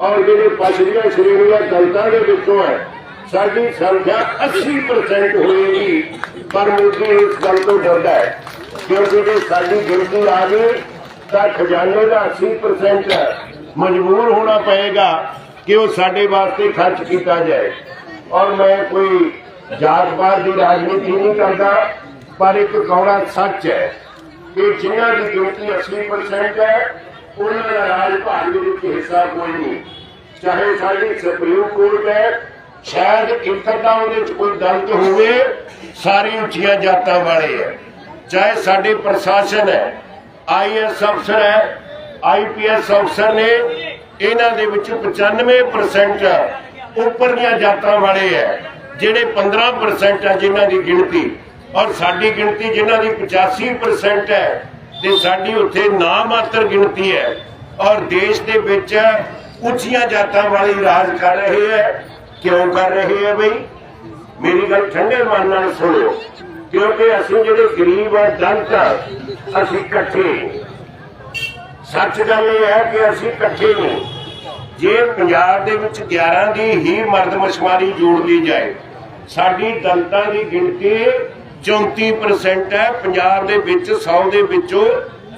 ਔਰ ਜਿਹੜੇ ਪਛੜੀਆਂ ਸ਼੍ਰੇਣੀਆਂ ਦਲਤਾਂ ਦੇ ਵਿੱਚੋਂ ਹੈ, ਸਾਡੀ ਸੰਖਿਆ 80% ਹੋਏਗੀ। ਪਰ ਮੋਦੀ ਇਸ ਗੱਲ ਤੋਂ ਡਰਦਾ ਹੈ, ਕਿਉਂਕਿ ਜੇ ਸਾਡੀ ਗਿਣਤੀ ਆ ਗਈ, ਤਾਂ ਖਜ਼ਾਨੇ ਦਾ 80% ਮਜਬੂਰ ਹੋਣਾ ਪਏਗਾ ਕਿ ਉਹ ਸਾਡੇ ਵਾਸਤੇ ਖਰਚ ਕੀਤਾ ਜਾਏ। ਔਰ ਮੈਂ ਕੋਈ ਜਾਤ ਪਾਤ ਦੀ ਰਾਜਨੀਤੀ ਨਹੀਂ ਕਰਦਾ, ਪਰ ਇੱਕ ਕੌੜਾ ਸੱਚ ਹੈ ਕਿ ਜਿਨ੍ਹਾਂ ਦੀ ਗਿਣਤੀ 80% ਹੈ ਉਹਨਾਂ ਦਾ ਰਾਜ ਭਾਗ ਦੇ ਵਿੱਚ ਹਿੱਸਾ ਕੋਈ ਨਹੀਂ। ਚਾਹੇ ਸਾਡੀ ਸੁਪਰੀਮ ਕੋਰਟ ਹੈ, ਸ਼ਾਇਦ ਇੱਥੇ ਤਾਂ ਉਹਦੇ ਵਿੱਚ ਕੋਈ ਦਲਤ ਹੋਵੇ ਸਾਰੀ ਉੱਚੀਆਂ ਜਾਤਾਂ ਵਾਲੇ ਹੈ। ਚਾਹੇ ਸਾਡੇ ਪ੍ਰਸ਼ਾਸਨ ਹੈ ਆਈਐਸ ਅਫਸਰ ਹੈ ਆਈਪੀਐਸ ਅਫਸਰ ਨੇ, ਇਹਨਾਂ ਦੇ ਵਿੱਚ 95% ਉੱਪਰਲੀਆਂ ਜਾਤਾਂ ਵਾਲੇ ਹੈ, ਜਿਹੜੇ 15% ਹੈ ਜਿਨ੍ਹਾਂ ਦੀ ਗਿਣਤੀ। ਔਰ ਸਾਡੀ ਗਿਣਤੀ ਜਿਨ੍ਹਾਂ ਦੀ 85% ਹੈ ਤੇ ਸਾਡੀ ਉੱਥੇ ਨਾ ਮਾਤਰ ਗਿਣਤੀ ਹੈ ਔਰ ਦੇਸ਼ ਦੇ ਵਿੱਚ ਉੱਚੀਆਂ ਜਾਤਾਂ ਵਾਲੇ ਰਾਜ ਕਰ ਰਹੇ ਹੈ। ਕਿਉਂ ਕਰ ਰਹੇ ਹੈ ਬਈ? ਮੇਰੀ ਗੱਲ ਠੰਡੇ ਮਨ ਨਾਲ ਸੁਣੋ ਕਿਉਂਕਿ ਅਸੀਂ ਜਿਹੜੇ ਗਰੀਬ ਆ, ਦਲਿਤ ਆ, ਅਸੀਂ ਇਕੱਠੇ ਸੱਚ ਗੱਲ ਇਹ ਹੈ ਕਿ ਅਸੀਂ ਇਕੱਠੇ ਨਹੀਂ ਜੇ ਪੰਜਾਬ ਦੇ ਵਿੱਚ 11 ਦੀ ਹੀ ਮਰਦਮਸ਼ੁਮਾਰੀ ਜੋੜ ਲਈ ਜਾਏ, ਸਾਡੀ ਦਲਤਾਂ ਦੀ ਗਿਣਤੀ 34% ਹੈ, ਪੰਜਾਬ ਦੇ ਵਿੱਚ 100 ਦੇ ਵਿੱਚੋਂ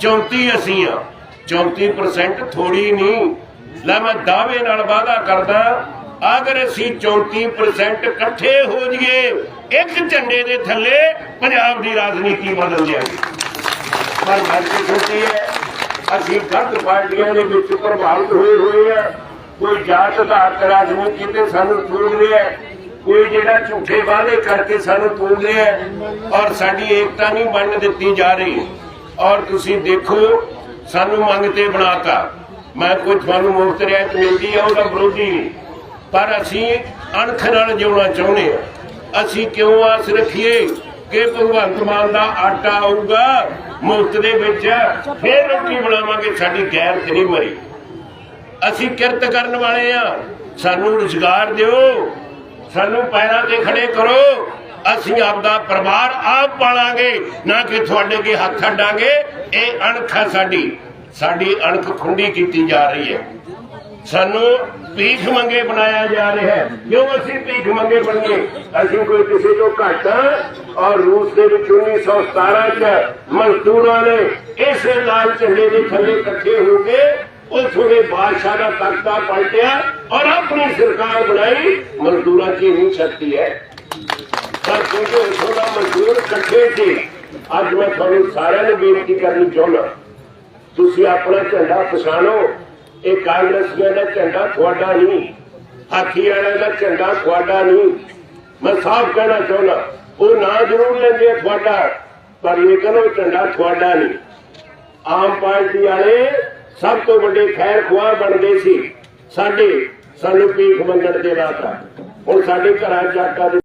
34 ਅਸੀਂ ਆ 34% ਥੋੜੀ ਨਹੀਂ। ਲੈ ਮੈਂ ਦਾਅਵੇ ਨਾਲ ਵਾਅਦਾ ਕਰਦਾ, ਅਗਰ ਅਸੀਂ 34% ਇਕੱਠੇ ਹੋ ਜਾਈਏ, ਇੱਕ ਝੰਡੇ ਦੇ ਥੱਲੇ ਪੰਜਾਬ ਦੀ ਰਾਜਨੀਤੀ ਬਦਲ ਜਾਏਗੀ। ਪਰ ਮਰਜ਼ੀ ਛੋਟੀ ਹੈ, ਅਸੀਂ ਗਲਤ ਪਾਰਟੀਆਂ ਦੇ ਵਿੱਚ ਪ੍ਰਭਾਵਿਤ ਹੋਏ ਹੋਏ ਆ ਕੋਈ ਜਾਤ ਆਧਾਰਿਤ ਰਾਜਨੀਤੀ ਤੇ ਸਾਨੂੰ ਤੋੜ ਰਿਹਾ ਹੈ। ਕੋਈ ਜਿਹੜਾ ਝੂਠੇ ਵਾਅਦੇ ਕਰਕੇ ਸਾਨੂੰ ਤੋੜ ਰਿਹਾ ਹੈ ਔਰ ਸਾਡੀ ਏਕਤਾ ਨਹੀਂ ਬਣਨ ਦਿੱਤੀ ਜਾ ਰਹੀ। ਔਰ ਤੁਸੀਂ ਦੇਖੋ, ਸਾਨੂੰ ਮੰਗ ਤੇ ਬਣਾਤਾ। ਮੈਂ ਕੋਈ ਤੁਹਾਨੂੰ ਮੁਫਤ ਰਿਆਇਤ ਮਿਲਦੀ ਹੈ, ਉਹਦਾ ਵਿਰੋਧੀ ਨਹੀਂ। ਪਰ ਅਸੀਂ ਅਣਖ ਨਾਲ ਜਿਉਣਾ ਚਾਹੁੰਦੇ ਹਾਂ। ਅਸੀਂ ਕਿਉਂ ਆਸ ਰੱਖੀਏ ਕਿ ਭਗਵੰਤ ਮਾਨ ਦਾ ਆਟਾ ਆਊਗਾ, ਮੁਫਤ ਦੇ ਵਿੱਚ ਫੇਰ ਰੋਟੀ ਬਣਾਵਾਂਗੇ, ਸਾਡੀ ਗੈਰਤ ਨਹੀਂ ਮਰੀ। ਅਸੀਂ ਕਿਰਤ ਕਰਨ ਵਾਲੇ ਆ ਸਾਨੂੰ ਰੁਜ਼ਗਾਰ ਦਿਓ। ਸਾਨੂੰ ਪੈਰਾਂ ਤੇ ਖੜੇ ਕਰੋ। ਅਸੀਂ ਆਪਦਾ ਪਰਿਵਾਰ ਆਪ ਪਾਲਾਂਗੇ। ਨਾ ਕਿ ਤੁਹਾਡੇ ਅੱਗੇ ਹੱਥ ਅੱਡਾਂਗੇ। ਇਹ ਅਣਖ ਹੈ ਸਾਡੀ। ਸਾਡੀ ਅਣਖ ਖੁੰਡੀ ਕੀਤੀ ਜਾ ਰਹੀ ਹੈ। ਸਾਨੂੰ ਭੀਖ ਮੰਗੇ ਬਣਾਇਆ ਜਾ ਰਿਹਾ ਹੈ। ਕਿਉਂ ਅਸੀਂ ਭੀਖ ਮੰਗੇ ਬਣ ਗਏ ਅਸੀਂ ਕੋਈ ਕਿਸੇ ਤੋਂ ਘੱਟ ਹਾਂ ਔਰ ਰੂਸ ਦੇ ਵਿੱਚ 1917 ਚ ਮਜ਼ਦੂਰਾਂ ਨੇ ਇਸੇ ਲਾਲ ਝੰਡੇ ਦੇ ਥੱਲੇ ਇਕੱਠੇ ਹੋ ਕੇ ਉਥੋਂ ਦੇ ਬਾਦਸ਼ਾਹ ਦਾ ਤਖਤਾ ਪਲਟਿਆ ਔਰ ਆਪਣੀ ਸਰਕਾਰ ਬਣਾਈ। ਮਜ਼ਦੂਰਾਂ ਦੀ ਨਹੀਂ ਸ਼ਕਤੀ ਹੈ। ਪਰ ਕਿਉਂਕਿ ਉਥੋਂ ਦਾ ਮਜ਼ਦੂਰ ਇਕੱਠੇ ਸੀ। ਅੱਜ ਮੈਂ ਤੁਹਾਨੂੰ ਸਾਰਿਆਂ ਨੂੰ ਬੇਨਤੀ ਕਰਨੀ ਚਾਹੁੰਦਾ। ਤੁਸੀਂ ਆਪਣਾ ਝੰਡਾ ਪਛਾਣੋ। ਇਹ ਕਾਂਗਰਸੀਆਂ ਦਾ ਝੰਡਾ ਤੁਹਾਡਾ ਨਹੀਂ। ਹਾਥੀ ਵਾਲਿਆਂ ਦਾ ਝੰਡਾ ਤੁਹਾਡਾ ਨਹੀਂ। ਮੈਂ ਸਾਫ਼ ਕਹਿਣਾ ਚਾਹੁੰਦਾ, ਉਹ ਨਾ ਜ਼ਰੂਰ ਲੈਂਦੇ ਤੁਹਾਡਾ। ਪਰ ਇਹ ਕਹਿੰਦਾ ਝੰਡਾ ਤੁਹਾਡਾ ਨਹੀਂ। ਆਮ ਪਾਰਟੀ ਵਾਲੇ ਸਭ ਤੋਂ ਵੱਡੇ ਖੈਰ ਖੁਆਰ ਬਣਦੇ ਸੀ। ਸਾਡੇ, ਸਾਨੂੰ ਭੀਖ ਮੰਗਣ ਦੇ ਰਾਤਾ ਹੁਣ ਸਾਡੇ ਘਰਾਂ ਚ